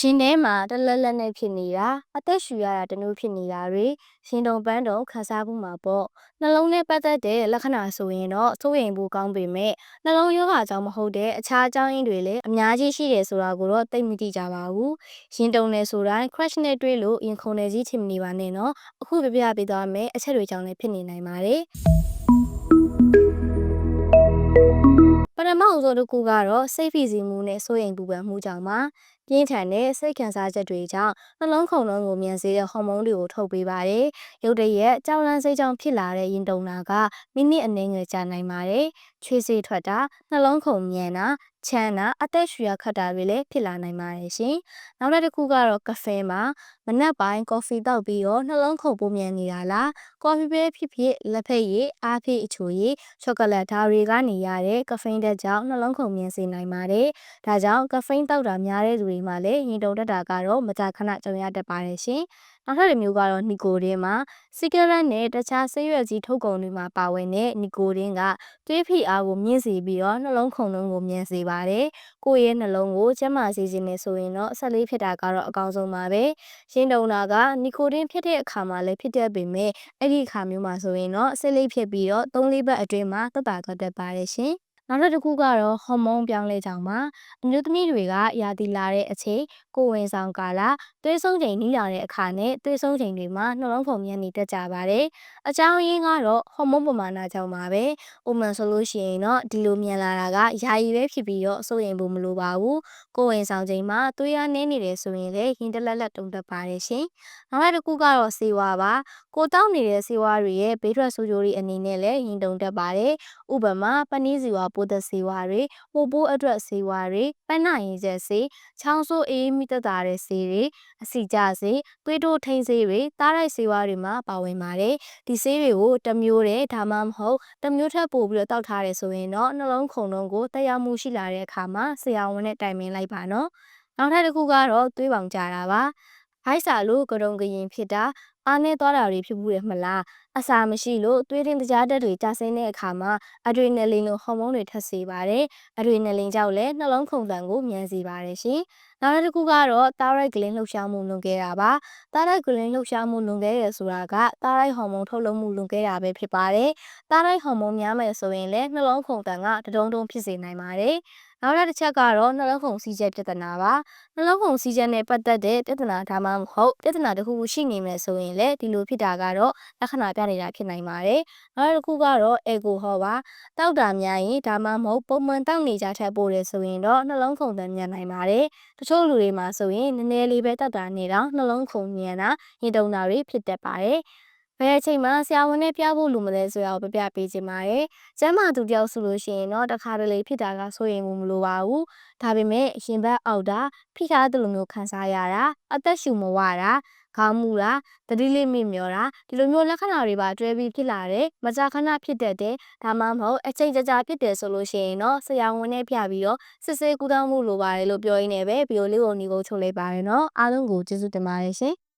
ရှင်ထဲမှာတလက်လက်နဲ့ဖြစ်နေတာအသက်ရှူရတာတမျိုးဖြစ်နေတာတွေရှင်တုံပန်းတုံခန်းစားမှုမှာပေါ့နှလုံးနဲ့ပတ်သက်တဲ့လက္ခဏာဆိုရင်တော့စိုးရိမ်ဖို့ကောင်းပေမဲ့နှလုံးရောဂါကြောင့်မဟုတ်တဲ့အခြားအကြောင်းရင်းတွေလည်းအများကြီးရှိတယ်ဆိုတာကိုတော့သိမသိကြပါဘူးရှင်တုံနယ်ဆိုတိုင်း crush နဲ့တွေ့လို့ရင်ခုန်နေကြီးချင်မနေပါနဲ့နော်အခုပြပြပေးသွားမယ်အချက်တွေကြောင့်လည်းဖြစ်နေနိုင်ပါတယ်ပထမအဆုံးတစ်ခုကတော့စိတ်ဖိစီးမှုနဲ့စိုးရိမ်ပူပန်မှုကြောင့်ပါ ပြင်းထန်တဲ့စိတ်ခံစားချက်တွေကြောင့်နှလုံးခုန်လုံးကိုမြန်စေတဲ့ဟော်မုန်းတွေကိုထုတ်ပေးပါတယ်။ရုတ်တရက်ကြောက်လန့်စိတ်ကြောင့်ဖြစ်လာတဲ့ရင်တုန်တာကမိနစ်အနည်းငယ်ကြာနိုင်ပါတယ်။ချွေးစေးထွက်တာနှလုံးခုန်မြန်တာချမ်းတာအသက်ရှူရခတ်တာတွေလည်းဖြစ်လာနိုင်ပါတယ်ရှင်။နောက်တစ်ခုကတော့ကဖေးမှာမနက်ပိုင်းကော်ဖီတောက်ပြီးတော့နှလုံးခုန်ပုံမြန်နေတာလားကော်ဖီပဲဖြစ်ဖြစ်လက်ဖက်ရည်အားဖြည့်အချိုရည်ချောကလက်ဓာတွေကနေရတဲ့ကဖိန်းတဲ့ကြောင့်နှလုံးခုန်မြန်စေနိုင်ပါတယ်။ဒါကြောင့်ကဖိန်းတောက်တာများတဲ့သူတွေမှာလည်းရင်တုန်တက်တာကတော့မကြာခဏကြုံရတတ်ပါတယ်ရှင်။နောက်ထပ်တစ်မျိုးကတော့နီကိုတင်းမှာစီကရက်နဲ့တခြားဆေးရွက်ကြီးထုတ်ကုန်တွေမှာပါဝင်တဲ့နီကိုတင်းကသွေးဖိအားကိုမြင့်စေပြီးတော့နှလုံးခုန်လုံးကိုမြန်စေပါတယ်။ကိုယ့်ရဲ့နှလုံးကိုကျန်းမာစေခြင်းနဲ့ဆိုရင်တော့ဆက်လေးဖြစ်တာကတော့အကောင်းဆုံးပါပဲ။ရှင်းတုံတာကနီကိုတင်းဖြစ်တဲ့အခါမှာလည်းဖြစ်တတ်ပေမဲ့အဲ့ဒီအခါမျိုးမှာဆိုရင်တော့ဆက်လေးဖြစ်ပြီးတော့၃လေးပတ်အတွင်းမှာတက်တာထွက်တတ်ပါတယ်ရှင်။ နောက်တစ်ခုကတော့ဟော်မုန်းပြောင်းလဲကြောင်ပါအမျိုးသမီးတွေကရာသီလာတဲ့အချိန်ကိုဝင်ဆောင်ကာလသွေးဆုံးချိန်နီးလာတဲ့အခါနဲ့သွေးဆုံးချိန်တွေမှာနှလုံးခုန်မြန်နေတတ်ကြပါတယ်အကြောင်းရင်းကတော့ဟော်မုန်းပမာဏကြောင့်ပါပဲဥမှန်ဆိုလို့ရှိရင်တော့ဒီလိုမြန်လာတာကယာယီပဲဖြစ်ပြီးတော့စိုးရိမ်ဖို့မလိုပါဘူးကိုဝင်ဆောင်ချိန်မှာသွေးအားနည်းနေတယ်ဆိုရင်လည်းရင်တလက်လက်တုံတက်ပါတယ်ရှင်နောက်တစ်ခုကတော့စေဝါပါကိုတောက်နေတဲ့စေဝါတွေရဲ့ဘေးထွက်ဆိုးကျိုးတွေအနေနဲ့လည်းရင်တုံတက်ပါတယ်ဥပမာပနီးစီဝါပိုးသက်ဆေးဝါးတွေ၊ပိုပိုးအတွက်ဆေးဝါးတွေ၊ပန်းနာရင်ကျက်ဆေး၊ချောင်းဆိုးအေးမိသက်သာတဲ့ဆေးတွေ၊အစီကျဆေး၊သွေးတိုးထိန်ဆေးတွေ၊တားတိုက်ဆေးဝါးတွေမှာပါဝင်ပါတယ်။ဒီဆေးတွေကိုတစ်မျိုးတည်းဒါမှမဟုတ်တစ်မျိုးထပ်ပို့ပြီးတော့တောက်ထားတယ်ဆိုရင်တော့နှလုံးခုန်လုံးကိုတက်ရောက်မှုရှိလာတဲ့အခါမှာဆရာဝန်နဲ့တိုင်ပင်လိုက်ပါနော်။နောက်ထပ်တစ်ခုကတော့သွေးပေါင်ကြတာပါ။ဟိုက်စာလို့ကရုံကရင်ဖြစ်တာ အားနေသွားတာတွေဖြစ်မှုရမလားအစာမရှိလို့သွေးထင်းတကြားတက်တွေကျဆင်းတဲ့အခါမှာအဒရီနယ်လင်လိုဟော်မုန်းတွေထပ်စေပါတယ်အဒရီနယ်လင်ကြောင့်လည်းနှလုံးခုန်တန်ကိုမြန်စေပါတယ်ရှင်နောက်တစ်ခုကတော့ thyroid gland လှုပ်ရှားမှုလွန်ခဲ့တာပါ thyroid gland လှုပ်ရှားမှုလွန်ခဲ့ရဆိုတာက thyroid ဟော်မုန်းထုတ်လုပ်မှုလွန်ခဲ့တာပဲဖြစ်ပါတယ် thyroid ဟော်မုန်းများမယ်ဆိုရင်လည်းနှလုံးခုန်တန်ကတဒုံဒုံဖြစ်စေနိုင်ပါတယ်နောက်တစ်ချက်ကတော့နှလုံးခုန်စီးချက်ပြဿနာပါနှလုံးခုန်စီးချက်နဲ့ပတ်သက်တဲ့ပြဿနာဒါမှမဟုတ်ပြဿနာတစ်ခုခုရှိနေမယ်ဆိုရင်လည်းဒီလိုဖြစ်တာကတော့လက္ခဏာပြနေတာဖြစ်နိုင်ပါတယ်နောက်တစ်ခုကတော့ ego ဟောပါတောက်တာများရင်ဒါမှမဟုတ်ပုံမှန်တောက်နေကြထက်ပိုတယ်ဆိုရင်တော့နှလုံးခုန်တန်မြန်နိုင်ပါတယ်တချို့လူတွေမှာဆိုရင်နည်းနည်းလေးပဲတောက်တာနေတော့နှလုံးခုန်မြန်တာရင်တုန်တာတွေဖြစ်တတ်ပါတယ် ဘယ်အချိန်မှဆရာဝန်နဲ့ပြဖို့လိုမလဲဆိုတာကိုပြပြပေးခြင်းပါတယ်။ကျမ်းမာသူတယောက်ဆိုလို့ရှိရင်တော့တခါတလေဖြစ်တာကစိုးရိမ်မှုမလိုပါဘူး။ဒါပေမဲ့ရင်ဘတ်အောက်တာဖိထားတဲ့လိုမျိုးခံစားရတာအသက်ရှူမဝတာခေါင်းမူတာတတိလေးမိမျောတာဒီလိုမျိုးလက္ခဏာတွေပါတွဲပြီးဖြစ်လာတယ်မကြာခဏဖြစ်တတ်တယ်ဒါမှမဟုတ်အချိန်ကြာကြာဖြစ်တယ်ဆိုလို့ရှိရင်တော့ဆရာဝန်နဲ့ပြပြီးတော့စစ်ဆေးကူးတောင်းမှုလိုပါတယ်လို့ပြောရင်းနဲ့ပဲဗီဒီယိုလေးကိုညီကိုချုပ်လိုက်ပါရနော်အားလုံးကိုကျေးဇူးတင်ပါတယ်ရှင်